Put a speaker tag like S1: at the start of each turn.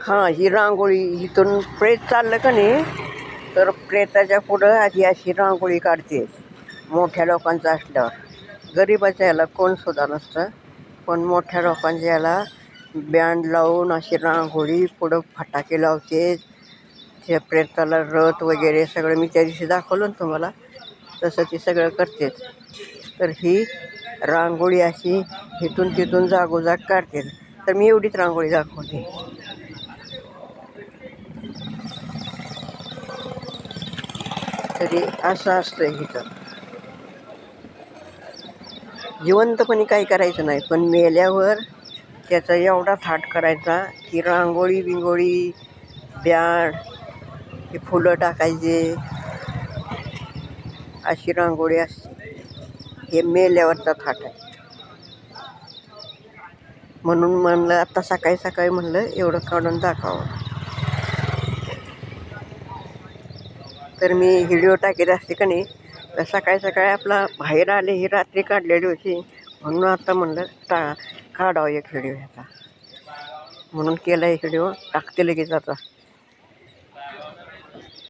S1: हां ही रांगोळी इथून प्रेत चाललं का नाही तर प्रेताच्या पुढं आधी अशी रांगोळी काढते. मोठ्या लोकांचं असल्यावर गरीबाच्या याला कोण सुद्धा नसतं. पण मोठ्या लोकांच्या याला बँड लावून अशी रांगोळी पुढं फटाके लावते त्या प्रेताला रथ वगैरे सगळं मी त्या दिवशी दाखवलं ना तुम्हाला तसं ती सगळं करतेच तर ही रांगोळी अशी इथून तिथून जागोजाग काढते. तर मी एवढीच रांगोळी दाखवते. तरी असं असतं इथं. जिवंतपणी काही करायचं नाही पण मेल्यावर त्याचा एवढा थाट करायचा की रांगोळी बिंगोळी ब्याड हे फुलं टाकायचे अशी रांगोळी असते. हे मेल्यावरचा थाट आहे. म्हणून म्हणलं आत्ता सकाळी सकाळी म्हणलं एवढं काढून दाखवावं. तर मी व्हिडिओ टाकीत असते का नाही तर सकाळी सकाळी आपला बाहेर आले ही रात्री काढलेली होती. म्हणून आता म्हणलं टा काढावं एक व्हिडिओ ह्याचा. म्हणून केला एक व्हिडिओ टाकते लगेच आता.